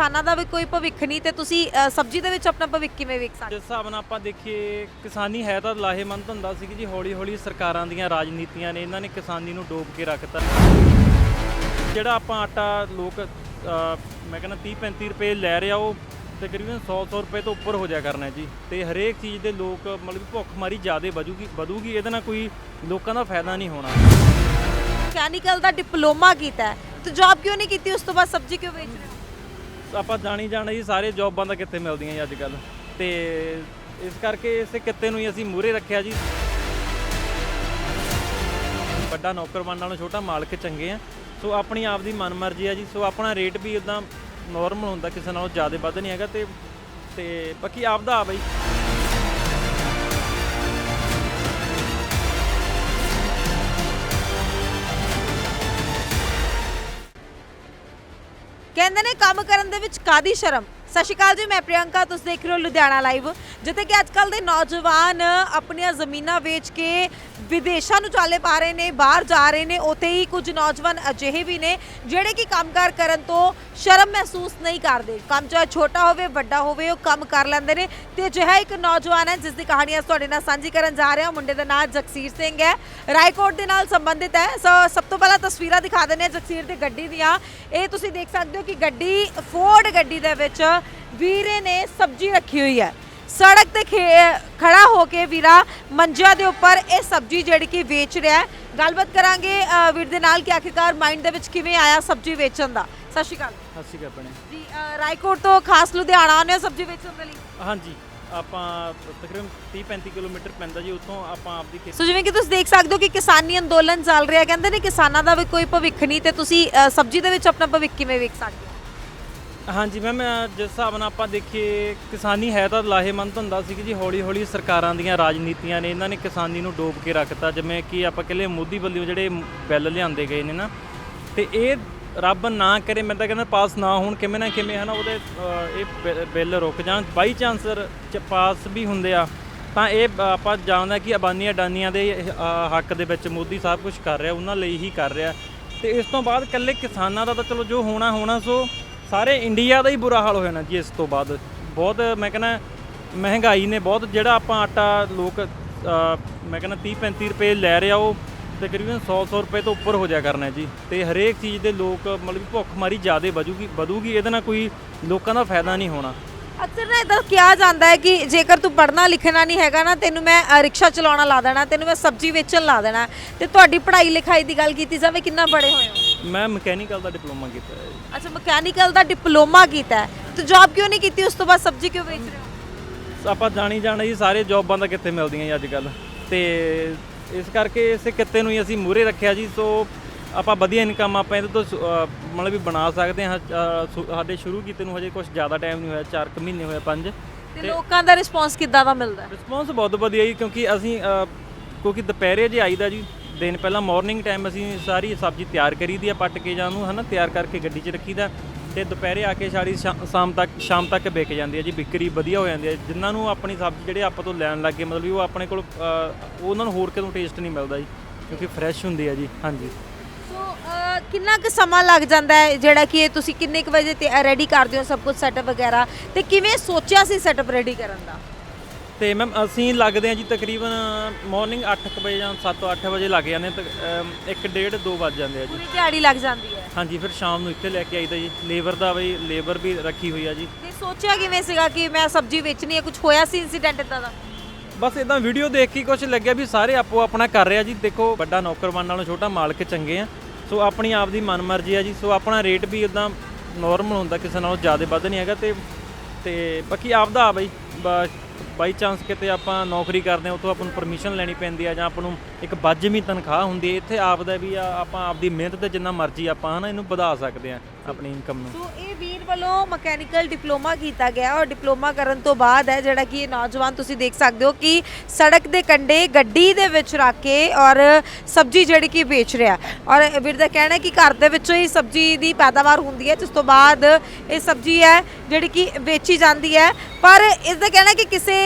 ਕਿਸਾਨਾਂ ਦਾ ਵੀ ਕੋਈ ਭਵਿੱਖ ਨਹੀਂ ਤੇ ਤੁਸੀਂ ਸਬਜ਼ੀ ਦੇ ਵਿੱਚ ਆਪਣਾ ਭਵਿੱਖ ਕਿਵੇਂ ਵੇਖ ਸਕਦੇ? ਜਿਸ ਹਿਸਾਬ ਨਾਲ ਆਪਾਂ ਦੇਖੀਏ ਕਿਸਾਨੀ ਹੈ ਤਾਂ ਲਾਹੇਮੰਦ ਹੁੰਦਾ ਸੀ ਕਿ ਜੀ ਹੌਲੀ ਹੌਲੀ ਸਰਕਾਰਾਂ ਦੀਆਂ ਰਾਜਨੀਤੀਆਂ ਨੇ ਇਹਨਾਂ ਨੇ ਕਿਸਾਨੀ ਨੂੰ ਡੋਬ ਕੇ ਰੱਖਤਾ। ਜਿਹੜਾ ਆਪਾਂ ਆਟਾ ਲੋਕ ਮੈਂ ਕਹਿੰਦਾ 30 35 ਰੁਪਏ ਲੈ ਰਿਹਾ ਉਹ ਤਕਰੀਬਨ 100 100 ਰੁਪਏ ਤੋਂ ਉੱਪਰ ਹੋ ਜਾਇਆ ਕਰਨਾ ਜੀ। ਤੇ ਹਰੇਕ ਚੀਜ਼ ਦੇ ਲੋਕ ਮਤਲਬ ਕਿ ਭੁੱਖ ਮਾਰੀ ਜ਼ਿਆਦੇ ਵਧੂਗੀ ਵਧੂਗੀ ਇਹਦੇ ਨਾਲ ਕੋਈ ਲੋਕਾਂ ਦਾ ਫਾਇਦਾ ਨਹੀਂ ਹੋਣਾ। ਮਕੈਨੀਕਲ ਦਾ ਡਿਪਲੋਮਾ ਕੀਤਾ ਤੇ ਜੌਬ ਕਿਉਂ ਨਹੀਂ ਕੀਤੀ ਉਸ ਤੋਂ ਬਾਅਦ ਸਬਜ਼ੀ ਕਿਉਂ ਵੇਚ ਰਹੇ ਹੋ? ਆਪਾਂ ਜਾਣੀ ਜਾਣਾ ਜੀ, ਸਾਰੇ ਜੌਬਾਂ ਦਾ ਕਿੱਥੇ ਮਿਲਦੀਆਂ ਜੀ ਅੱਜ ਕੱਲ ਤੇ ਇਸ ਕਰਕੇ ਇਸੇ ਕਿੱਤੇ ਨੂੰ ਹੀ ਅਸੀਂ ਮੂਹਰੇ ਰੱਖਿਆ ਜੀ। ਵੱਡਾ ਨੌਕਰਵਾਨ ਨਾਲੋਂ ਛੋਟਾ ਮਾਲਕ ਚੰਗੇ ਆ। ਸੋ ਆਪਣੀ ਆਪ ਦੀ ਮਨਮਰਜ਼ੀ ਆ ਜੀ। ਸੋ ਆਪਣਾ ਰੇਟ ਵੀ ਉਦਾਂ ਨਾਰਮਲ ਹੁੰਦਾ, ਕਿਸੇ ਨਾਲੋਂ ਜ਼ਿਆਦਾ ਵੱਧ ਨਹੀਂ ਹੈਗਾ ਤੇ ਤੇ ਬਾਕੀ ਆਪ ਦਾ ਆ ਬਈ। ਕਹਿੰਦੇ ਨੇ ਕੰਮ ਕਰਨ ਦੇ ਵਿੱਚ ਕਾਦੀ ਸ਼ਰਮ? ਸਤਿ ਸ਼੍ਰੀ ਅਕਾਲ ਜੀ, ਮੈਂ ਪ੍ਰਿਯੰਕਾ, ਤੁਸੀਂ ਦੇਖ ਰਹੇ ਹੋ ਲੁਧਿਆਣਾ ਲਾਈਵ, ਜਿੱਥੇ ਕਿ ਅੱਜ ਕੱਲ ਦੇ ਨੌਜਵਾਨ ਆਪਣੀਆਂ ਜ਼ਮੀਨਾਂ ਵੇਚ ਕੇ ਵਿਦੇਸ਼ਾਂ ਨੂੰ ਚਾਲੇ ਪਾ ਰਹੇ ਨੇ, ਬਾਹਰ ਜਾ ਰਹੇ ਨੇ, ਉੱਥੇ ਹੀ ਕੁਝ ਨੌਜਵਾਨ ਅਜਿਹੇ ਵੀ ਨੇ, ਜਿਹੜੇ ਕਿ ਕੰਮਕਾਰ ਕਰਨ ਤੋਂ ਸ਼ਰਮ ਮਹਿਸੂਸ ਨਹੀਂ ਕਰਦੇ। ਕੰਮ ਚਾਹੇ ਛੋਟਾ ਹੋਵੇ, ਵੱਡਾ ਹੋਵੇ, ਉਹ ਕੰਮ ਕਰ ਲੈਂਦੇ ਨੇ ਤੇ ਅਜਿਹਾ ਇੱਕ ਨੌਜਵਾਨ ਹੈ ਜਿਸ ਦੀ ਕਹਾਣੀ ਅਸੀਂ ਤੁਹਾਡੇ ਨਾਲ ਸਾਂਝੀ ਕਰਨ ਜਾ ਰਹੇ ਹਾਂ। ਮੁੰਡੇ ਦਾ ਨਾਮ ਜਗਸੀਰ ਸਿੰਘ ਹੈ। ਰਾਏਕੋਟ ਦੇ ਨਾਲ ਸੰਬੰਧਿਤ ਹੈ। ਸੋ ਸਭ ਤੋਂ ਪਹਿਲਾਂ ਤਸਵੀਰਾਂ ਦਿਖਾ ਦਿੰਦੇ ਹਾਂ ਜਗਸੀਰ ਦੀ ਗੱਡੀ ਦੀਆਂ। ਇਹ ਤੁਸੀਂ ਦੇਖ ਸਕਦੇ ਹੋ ਕਿ ਗੱਡੀ ਫੋਰਡ ਗੱਡੀ ਦੇ ਵਿੱਚ ਵੀਰੇ ਨੇ ਸਬਜ਼ੀ ਰੱਖੀ ਹੋਈ ਹੈ। ਸੜਕ ਤੇ ਖੜਾ ਹੋ ਕੇ ਵੀਰਾ ਮੰਜਿਆਂ ਦੇ ਉੱਪਰ ਇਹ ਸਬਜ਼ੀ ਜਿਹੜੀ ਕਿ ਵੇਚ ਰਿਹਾ ਹੈ। ਗੱਲਬਾਤ ਕਰਾਂਗੇ ਵੀਰ ਦੇ ਨਾਲ ਕਿ ਆਖਿਰਕਾਰ ਮਾਈਂਡ ਦੇ ਵਿੱਚ ਕਿਵੇਂ ਆਇਆ ਸਬਜ਼ੀ ਵੇਚਣ ਦਾ। ਸਤਿ ਸ਼੍ਰੀ ਅਕਾਲ। ਸਤਿ ਸ਼੍ਰੀ ਅਕਾਲ ਭੈਣੇ। ਜੀ ਰਾਏਕੋਟ ਤੋਂ ਖਾਸ ਲੁਧਿਆਣਾ ਆਉਂਦੇ ਹੋ ਸਬਜ਼ੀ ਵੇਚਣ ਦੇ ਲਈ? ਹਾਂਜੀ ਆਪਾਂ ਤਕਰੀਬਨ 30 35 ਕਿਲੋਮੀਟਰ ਪੈਂਦਾ ਜੀ ਉੱਥੋਂ ਆਪਾਂ ਆਪਦੀ ਖੇਤੀ ਸੋ ਜਿਵੇਂ ਕਿ ਤੁਸੀਂ ਦੇਖ ਸਕਦੇ ਹੋ ਕਿ ਕਿਸਾਨੀ ਅੰਦੋਲਨ ਚੱਲ ਰਿਹਾ ਕਹਿੰਦੇ ਨੇ ਕਿਸਾਨਾਂ ਦਾ ਵੀ ਕੋਈ ਭਵਿੱਖ ਨਹੀਂ ਤੇ ਤੁਸੀਂ ਸਬਜ਼ੀ ਦੇ ਵਿੱਚ ਆਪਣਾ ਭਵਿੱਖ ਕਿਵੇਂ ਵੇਖ ਸਕਦੇ ਹੋ? ਹਾਂਜੀ ਮੈਮ ਜਿਸ ਹਿਸਾਬ ਨਾਲ ਆਪਾਂ ਦੇਖੀਏ, ਕਿਸਾਨੀ ਹੈ ਤਾਂ ਲਾਹੇਮੰਦ ਹੁੰਦਾ ਸੀ ਕਿ ਜੀ ਹੌਲੀ ਹੌਲੀ ਸਰਕਾਰਾਂ ਦੀਆਂ ਰਾਜਨੀਤੀਆਂ ਨੇ ਇਹਨਾਂ ਨੇ ਕਿਸਾਨੀ ਨੂੰ ਡੋਬ ਕੇ ਰੱਖਤਾ, ਜਿਵੇਂ ਕਿ ਆਪਾਂ ਕਹਿੰਦੇ ਮੋਦੀ ਵੱਲੋਂ ਜਿਹੜੇ ਬਿੱਲ ਲਿਆਂਦੇ ਗਏ ਨੇ ਨਾ, ਤੇ ਇਹ ਰੱਬ ਨਾ ਕਰੇ, ਮੈਂ ਤਾਂ ਕਹਿੰਦਾ ਪਾਸ ਨਾ ਹੋਣ, ਕਿਵੇਂ ਨਾ ਕਿਵੇਂ ਹਨਾ ਉਹਦੇ ਇਹ ਬਿ- ਬਿੱਲ ਰੁਕ ਜਾਣ। ਬਾਈ ਚਾਂਸ ਪਾਸ ਵੀ ਹੁੰਦੇ ਆ, ਤਾਂ ਇਹ ਬ- ਆਪਾਂ ਜਾਣਦਾ ਕਿ ਅਬਾਨੀ ਅਡਾਨੀਆਂ ਦੇ ਹੱਕ ਦੇ ਵਿੱਚ ਮੋਦੀ ਸਭ ਕੁਝ ਕਰ ਰਿਹਾ, ਉਹਨਾਂ ਲਈ ਹੀ ਕਰ ਰਿਹਾ। ਤੇ ਇਸ ਤੋਂ ਬਾਅਦ ਇਕੱਲੇ ਕਿਸਾਨਾਂ ਦਾ ਤਾਂ ਚਲੋ ਜੋ ਹੋਣਾ ਹੋਣਾ ਸੋ ਸਾਰੇ ਇੰਡੀਆ ਦਾ ਹੀ ਬੁਰਾ ਹਾਲ ਹੋ ਜਾਣਾ ਜੀ ਇਸ ਤੋਂ ਬਾਅਦ। ਬਹੁਤ ਮੈਂ ਕਹਿੰਦਾ ਮਹਿੰਗਾਈ ਨੇ ਬਹੁਤ ਜਿਹੜਾ ਆਪਾਂ ਆਟਾ ਲੋਕ ਮੈਂ ਕਹਿੰਦਾ 30 35 ਰੁਪਏ ਲੈ ਰਿਹਾ ਉਹ ਤਕਰੀਬਨ 100 100 ਰੁਪਏ ਤੋਂ ਉੱਪਰ ਹੋ ਜਾਇਆ ਕਰਨਾ ਜੀ। ਤੇ ਹਰੇਕ ਚੀਜ਼ ਦੇ ਲੋਕ ਮਤਲਬ ਕਿ ਭੁੱਖ ਮਾਰੀ ਜ਼ਿਆਦੇ ਵਧੂਗੀ ਵਧੂਗੀ, ਇਹਦੇ ਨਾਲ ਕੋਈ ਲੋਕਾਂ ਦਾ ਫਾਇਦਾ ਨਹੀਂ ਹੋਣਾ। ਅਕਸਰ ਨਾ ਇਦਾਂ ਕਿਹਾ ਜਾਂਦਾ ਹੈ ਕਿ ਜੇਕਰ ਤੂੰ ਪੜ੍ਹਨਾ ਲਿਖਣਾ ਨਹੀਂ ਹੈਗਾ ਨਾ, ਤੈਨੂੰ ਮੈਂ ਰਿਕਸ਼ਾ ਚਲਾਉਣਾ ਲਾ ਦੇਣਾ, ਤੈਨੂੰ ਮੈਂ ਸਬਜ਼ੀ ਵੇਚਣ ਲਾ ਦੇਣਾ, ਤੇ ਤੁਹਾਡੀ ਪੜ੍ਹਾਈ ਲਿਖਾਈ ਦੀ ਗੱਲ ਕੀਤੀ ਜਾਵੇ, ਕਿੰਨਾ ਪੜ੍ਹੇ ਹੋਏ ਹੋ? ਮੈਂ ਮਕੈਨੀਕਲ ਦਾ ਡਿਪਲੋਮਾ ਕੀਤਾ ਹੈ ਜੀ। ਅੱਛਾ ਮਕੈਨੀਕਲ ਦਾ ਡਿਪਲੋਮਾ ਕੀਤਾ ਹੈ। ਤੇ ਜੌਬ ਕਿਉਂ ਨਹੀਂ ਕੀਤੀ? ਉਸ ਤੋਂ ਬਾਅਦ ਸਬਜ਼ੀ ਕਿਉਂ ਵੇਚ ਰਹੇ ਹੋ? ਆਪਾਂ ਜਾਣੀ ਜਾਣਾ ਜੀ ਸਾਰੇ ਜੌਬਾਂ ਦਾ ਕਿੱਥੇ ਮਿਲਦੀਆਂ ਜੀ ਅੱਜ ਕੱਲ ਤੇ ਇਸ ਕਰਕੇ ਇਸੇ ਕਿੱਤੇ ਨੂੰ ਹੀ ਅਸੀਂ ਮੂਹਰੇ ਰੱਖਿਆ ਜੀ ਸੋ ਆਪਾਂ ਵਧੀਆ ਇਨਕਮ ਆਪਾਂ ਇਹਦੇ ਤੋਂ ਸੁ- ਅਹ ਮਤਲਬ ਵੀ ਬਣਾ ਸਕਦੇ ਹਾਂ। ਅਹ ਸੁ- ਸਾਡੇ ਸ਼ੁਰੂ ਕੀਤੇ ਨੂੰ ਹਜੇ ਕੁਝ ਜ਼ਿਆਦਾ ਟਾਈਮ ਨਹੀਂ ਹੋਇਆ 4 ਕੁ ਮਹੀਨੇ ਹੋਏ 5 ਤੇ ਲੋਕਾਂ ਦਾ ਰਿਸਪੌਂਸ ਕਿੱਦਾਂ ਦਾ ਮਿਲਦਾ ਹੈ? ਰਿਸਪੌਂਸ ਬਹੁਤ ਵਧੀਆ ਜੀ ਕਿਉਂਕਿ ਅਸੀਂ ਅਹ, ਕਿਉਂਕਿ ਦੁਪਹਿਰੇ ਜੇ ਆਈਦਾ ਜੀ ਦਿਨ ਪਹਿਲਾਂ ਮਾਰਨਿੰਗ ਟਾਈਮ ਅਸੀਂ ਸਾਰੀ ਸਬਜ਼ੀ ਤਿਆਰ ਕਰੀਦੀ ਆ ਪੱਟ ਕੇ ਜਾਂ ਨੂੰ ਹਨਾ ਤਿਆਰ ਕਰਕੇ ਗੱਡੀ 'ਚ ਰੱਖੀਦਾ ਤੇ ਦੁਪਹਿਰੇ ਆ ਕੇ ਸਾਰੀ ਸ਼ਾ- ਸ਼ਾਮ ਤੱਕ ਸ਼ਾਮ ਤੱਕ ਵਿਕ ਜਾਂਦੀ ਹੈ ਜੀ ਵਿਕਰੀ ਵਧੀਆ ਹੋ ਜਾਂਦੀ ਹੈ ਜਿਨ੍ਹਾਂ ਨੂੰ ਆਪਣੀ ਸਬਜ਼ੀ ਜਿਹੜੇ ਆਪਾਂ ਤੋਂ ਲੈਣ ਲੱਗੇ ਮਤਲਬ ਵੀ ਉਹ ਆਪਣੇ ਕੋਲ ਅਹ, ਉਹਨਾਂ ਨੂੰ ਹੋਰ ਕਿਤੋਂ ਟੇਸਟ ਨਹੀਂ ਮਿਲਦਾ ਜੀ ਕਿਉਂਕਿ ਫਰੈਸ਼ ਹੁੰਦੀ ਹੈ ਜੀ ਹਾਂਜੀ। ਸੋ ਅ, ਕਿੰਨਾ ਕੁ ਸਮਾਂ ਲੱਗ ਜਾਂਦਾ ਹੈ ਜਿਹੜਾ ਕਿ ਇਹ ਤੁਸੀਂ ਕਿੰਨੇ ਕੁ ਵਜੇ ਤੇ ਰੈਡੀ ਕਰਦੇ ਹੋ ਸਭ ਕੁਝ ਸੈਟਅਪ ਵਗੈਰਾ? ਤੇ ਕਿਵੇਂ ਸੋਚਿਆ ਸੀ ਸੈਟਅਪ ਰੈਡੀ ਕਰਨ ਦਾ? ਤੇ ਮੈਮ ਅਸੀਂ ਲੱਗਦੇ ਹਾਂ ਜੀ ਤਕਰੀਬਨ ਮਾਰਨਿੰਗ 8 ਵਜੇ ਜਾਂ 7-8 ਵਜੇ ਲੱਗ ਜਾਂਦੇ ਆ, ਅਮ, ਇੱਕ ਡੇਢ ਦੋ ਵੱਜ ਜਾਂਦੇ ਆ ਜੀ। ਪੂਰੀ ਦਿਹਾੜੀ ਲੱਗ ਜਾਂਦੀ ਹੈ। ਹਾਂਜੀ ਫਿਰ ਸ਼ਾਮ ਨੂੰ ਇੱਥੇ ਲੈ ਕੇ ਆਈਦਾ ਜੀ। ਲੇਬਰ ਦਾ ਬਈ ਲੇਬਰ ਵੀ ਰੱਖੀ ਹੋਈ ਆ ਜੀ। ਤੇ ਸੋਚਿਆ ਕਿਵੇਂ ਸੀਗਾ ਕਿ ਮੈਂ ਸਬਜ਼ੀ ਵੇਚਣੀ ਹੈ ਕੁਝ ਹੋਇਆ ਸੀ ਇਨਸੀਡੈਂਟ ਇਦਾਂ ਦਾ? ਬਸ ਇਦਾਂ ਵੀਡੀਓ ਦੇਖ ਕੇ ਕੁਝ ਲੱਗਿਆ ਵੀ ਸਾਰੇ ਆਪੋ ਆਪਣਾ ਕਰ ਰਿਹਾ ਜੀ। ਦੇਖੋ ਵੱਡਾ ਨੌਕਰਵਾਨ ਨਾਲੋਂ ਛੋਟਾ ਮਾਲਕ ਚੰਗੇ ਆ। ਸੋ ਆਪਣੀ ਆਪ ਦੀ ਮਨਮਰਜ਼ੀ ਆ ਜੀ। ਸੋ ਆਪਣਾ ਰੇਟ ਵੀ ਇਦਾਂ ਨਾਰਮਲ ਹੁੰਦਾ ਕਿਸੇ ਨਾਲੋਂ ਜ਼ਿਆਦਾ ਵੱਧ ਨਹੀਂ ਹੈਗਾ ਤੇ ਤੇ ਬਾਕੀ ਆਪ ਦਾ ਆ ਬਈ। ਬਾਈ ਚਾਂਸ ਕਿਤੇ ਆਪਾਂ ਨੌਕਰੀ ਕਰਦੇ ਆ ਉਥੋਂ ਆਪਾਂ ਨੂੰ ਪਰਮਿਸ਼ਨ ਲੈਣੀ ਪੈਂਦੀ ਆ ਜਾਂ ਆਪਾਂ ਨੂੰ ਇੱਕ ਵੱਜਵੀਂ ਤਨਖਾਹ ਹੁੰਦੀ ਹੈ, ਇੱਥੇ ਆਪ ਦਾ ਵੀ ਆ, ਆਪਾਂ ਆਪਦੀ ਮਿਹਨਤ ਤੇ ਜਿੰਨਾ ਮਰਜ਼ੀ ਆਪਾਂ ਹਨਾ ਇਹਨੂੰ ਵਧਾ ਸਕਦੇ ਆ ਆਪਣੀ ਇਨਕਮ ਨੂੰ। ਸੋ ਇਹ ਵੀਰ ਵੱਲੋਂ ਮਕੈਨੀਕਲ ਡਿਪਲੋਮਾ ਕੀਤਾ ਗਿਆ ਔਰ ਡਿਪਲੋਮਾ ਕਰਨ ਤੋਂ ਬਾਅਦ ਹੈ, ਜਿਹੜਾ ਕਿ ਇਹ ਨੌਜਵਾਨ ਤੁਸੀਂ ਦੇਖ ਸਕਦੇ ਹੋ ਕਿ ਸੜਕ ਦੇ ਕੰਢੇ ਗੱਡੀ ਦੇ ਵਿੱਚ ਰੱਖ ਕੇ ਔਰ ਸਬਜ਼ੀ ਜਿਹੜੀ ਕਿ ਵੇਚ ਰਿਹਾ। ਔਰ ਵੀਰ ਦਾ ਕਹਿਣਾ ਹੈ ਕਿ ਘਰ ਦੇ ਵਿੱਚੋਂ ਹੀ ਸਬਜ਼ੀ ਦੀ ਪੈਦਾਵਾਰ ਹੁੰਦੀ ਹੈ, ਜਿਸ ਤੋਂ ਬਾਅਦ ਇਹ ਸਬਜ਼ੀ ਹੈ ਜਿਹੜੀ ਕਿ ਵੇਚੀ ਜਾਂਦੀ ਹੈ। ਪਰ ਇਸ ਦਾ ਕਹਿਣਾ ਹੈ ਕਿ ਕਿਸੇ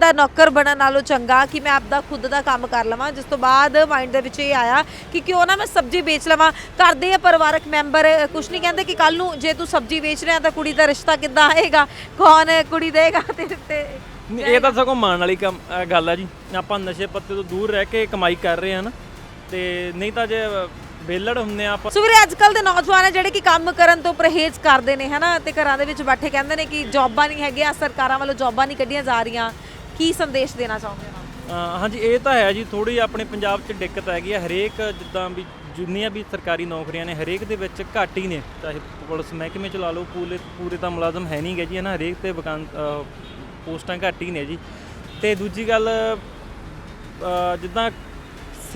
ਦਾ ਨੌਕਰ ਬਣਨ ਨਾਲੋਂ ਚੰਗਾ ਕਿ ਮੈਂ ਆਪਦਾ ਖੁਦ ਦਾ ਕੰਮ ਕਰ ਲਵਾਂ। ਜਿਸ ਤੋਂ ਬਾਅਦ ਮਾਈਂਡ ਦੇ ਵਿੱਚ ਇਹ ਆਇਆ ਕਿ ਕਿਉਂ ਨਾ ਮੈਂ ਸਬਜ਼ੀ ਵੇਚ ਲਵਾਂ। ਕਰਦੇ ਆ ਪਰਿਵਾਰਕ ਮੈਂਬਰ ਕੁਝ ਨਹੀਂ ਕਹਿੰਦੇ ਕਿ ਕੱਲ ਨੂੰ ਜੇ ਤੂੰ ਸਬਜ਼ੀ ਵੇਚ ਰਿਹਾ ਤਾਂ ਕੁੜੀ ਦਾ ਰਿਸ਼ਤਾ ਕਿੱਦਾਂ ਆਏਗਾ? ਕੌਣ ਕੁੜੀ ਦੇਗਾ ਤੇ ਤੇ ਨਹੀਂ, ਇਹ ਤਾਂ ਸਗੋਂ ਮਾਣ ਵਾਲੀ ਕੰਮ ਅ, ਗੱਲ ਆ ਜੀ। ਆਪਾਂ ਨਸ਼ੇ ਪੱਤੇ ਤੋਂ ਦੂਰ ਰਹਿ ਕੇ ਕਮਾਈ ਕਰ ਰਹੇ ਹਾਂ ਨਾ। ਤੇ ਨਹੀਂ ਤਾਂ ਜੇ ਵੇਲੜ ਹੁੰਨੇ ਆ ਆਪਾਂ। ਸੋ ਵੀਰੇ ਅੱਜ ਕੱਲ ਦੇ ਨੌਜਵਾਨ ਆ ਜਿਹੜੇ ਕਿ ਕੰਮ ਕਰਨ ਤੋਂ ਪਰਹੇਜ਼ ਕਰਦੇ ਨੇ ਹਨਾ? ਤੇ ਘਰਾਂ ਦੇ ਵਿੱਚ ਬੈਠੇ ਕਹਿੰਦੇ ਨੇ ਕਿ ਜੌਬਾਂ ਨਹੀਂ ਹੈਗੀਆਂ ਸਰਕਾਰਾਂ ਵੱਲੋਂ ਜੌਬਾਂ ਨਹੀਂ ਕੱਢੀਆਂ ਜਾ ਰਹੀਆਂ। ਕੀ ਸੰਦੇਸ਼ ਦੇਣਾ ਚਾਹੁੰਦੇ ਹੋ ਅ, ਹਾਂਜੀ ਇਹ ਤਾਂ ਹੈ ਜੀ ਥੋੜੀ ਆਪਣੇ ਪੰਜਾਬ 'ਚ ਦਿੱਕਤ ਹੈਗੀ ਆ। ਹਰੇਕ ਜਿੱਦਾਂ ਵੀ ਜਿੰਨੀਆਂ ਵੀ ਸਰਕਾਰੀ ਨੌਕਰੀਆਂ ਨੇ ਹਰੇਕ ਦੇ ਵਿੱਚ ਘੱਟ ਹੀ ਨੇ। ਚਾਹੇ ਪੁਲਿਸ ਮਹਿਕਮੇ ਚ ਲਾ ਲਓ ਪੂਰੇ ਪੂਰੇ ਤਾਂ ਮੁਲਾਜ਼ਮ ਹੈ ਨਹੀਂ ਗੇ ਜੀ ਹੈ ਨਾ ਹਰੇਕ ਤੇ ਵਕਾਨ ਅ, ਪੋਸਟਾਂ ਘੱਟ ਹੀ ਨੇ ਜੀ। ਤੇ ਦੂਜੀ ਗੱਲ ਅ, ਜਿੱਦਾਂ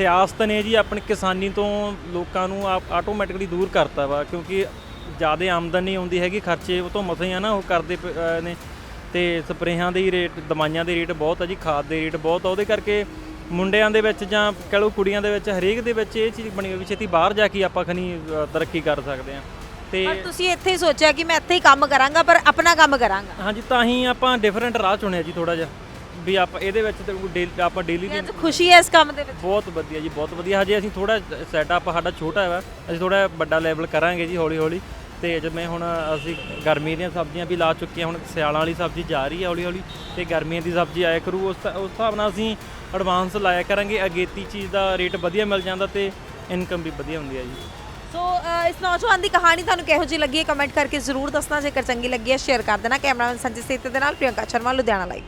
ਸਿਆਸਤ ਨੇ ਜੀ ਆਪਣੀ ਕਿਸਾਨੀ ਤੋਂ ਲੋਕਾਂ ਨੂੰ ਆਟੋਮੈਟਿਕਲੀ ਦੂਰ ਕਰਤਾ ਵਾ ਕਿਉਂਕਿ ਜ਼ਿਆਦਾ ਆਮਦਨ ਨਹੀਂ ਆਉਂਦੀ ਹੈਗੀ ਖਰਚੇ ਉਹ ਤੋਂ ਮਸੇ ਆ ਨਾ ਉਹ ਕਰਦੇ ਪ- ਨੇ। ਤੇ ਸਪਰੇਹਾਂ ਦੇ ਹੀ ਰੇਟ ਦਵਾਈਆਂ ਦੇ ਰੇਟ ਬਹੁਤ ਆ ਜੀ ਖਾਦ ਦੇ ਰੇਟ ਬਹੁਤ ਆ ਉਹਦੇ ਕਰਕੇ ਮੁੰਡਿਆਂ ਦੇ ਵਿੱਚ ਜਾਂ ਕਹ ਲਓ ਕੁੜੀਆਂ ਦੇ ਵਿੱਚ ਹਰੇਕ ਦੇ ਵਿੱਚ ਇਹ ਚੀਜ਼ ਬਣੀ ਹੋਈ ਵੀ ਛੇਤੀ ਬਾਹਰ ਜਾ ਕੇ ਆਪਾਂ ਖਨੀ ਅ, ਤਰੱਕੀ ਕਰ ਸਕਦੇ ਆ ਤੇ ਪਰ ਤੁਸੀਂ ਇੱਥੇ ਹੀ ਸੋਚਿਆ ਕਿ ਮੈਂ ਇੱਥੇ ਹੀ ਕੰਮ ਕਰਾਂਗਾ ਪਰ ਆਪਣਾ ਕੰਮ ਕਰਾਂਗਾ? ਹਾਂਜੀ ਤਾਂ ਹੀ ਆਪਾਂ ਡਿਫਰੈਂਟ ਰਾਹ ਚੁਣਿਆ ਜੀ ਥੋੜਾ ਜਿਹਾ। ਵੀ ਆਪਾਂ ਇਹਦੇ ਵਿੱਚ ਤੇ ਡੇ- ਆਪਾਂ ਡੇਲੀ ਦੀ ਅੱਜ ਖੁਸ਼ੀ ਹੈ ਇਸ ਕੰਮ ਦੇ ਵਿੱਚ। ਬਹੁਤ ਵਧੀਆ ਜੀ ਬਹੁਤ ਵਧੀਆ। ਹਜੇ ਅਸੀਂ ਥੋੜਾ ਸੈਟਅਪ ਸਾਡਾ ਛੋਟਾ ਹੈ ਅਸੀਂ ਥੋੜਾ ਵੱਡਾ ਲੈਵਲ ਕਰਾਂਗੇ ਜੀ ਹੌਲੀ ਹੌਲੀ ਤੇ ਜਿਵੇਂ ਹੁਣ ਅਸੀਂ ਗਰਮੀ ਦੀਆਂ ਸਬਜ਼ੀਆਂ ਵੀ ਲਾ ਚੁੱਕੇ ਹਾਂ ਹੁਣ ਸਿਆਲਾਂ ਵਾਲੀ ਸਬਜ਼ੀ ਜਾ ਰਹੀ ਹੈ ਹੌਲੀ ਹੌਲੀ ਤੇ ਗਰਮੀਆਂ ਦੀ ਸਬਜ਼ੀ ਆਇਆ ਕਰੂ ਉਸ ਤ- ਉਸ ਹਿਸਾਬ ਨਾਲ ਅਸੀਂ ਐਡਵਾਂਸ ਲਾਇਆ ਕਰਾਂਗੇ। ਅਗੇਤੀ ਚੀਜ਼ ਦਾ ਰੇਟ ਵਧੀਆ ਮਿਲ ਜਾਂਦਾ ਤੇ ਇਨਕਮ ਵੀ ਵਧੀਆ ਹੁੰਦੀ ਹੈ ਜੀ। ਸੋ ਅ, ਇਸ ਨੌਜਵਾਨ ਦੀ ਕਹਾਣੀ ਤੁਹਾਨੂੰ ਕਿਹੋ ਜਿਹੀ ਲੱਗੀ ਹੈ? ਕਮੈਂਟ ਕਰਕੇ ਜ਼ਰੂਰ ਦੱਸਣਾ। ਜੇਕਰ ਚੰਗੀ ਲੱਗੀ ਹੈ ਸ਼ੇਅਰ ਕਰ ਦੇਣਾ। ਕੈਮਰਾਮੈਨ ਸੰਜੇ ਸੇਤੇ ਦੇ ਨਾਲ ਪ੍ਰਿਯੰਕਾ ਸ਼ਰਮਾ ਲੁਧਿਆਣਾ ਲਾਈਵ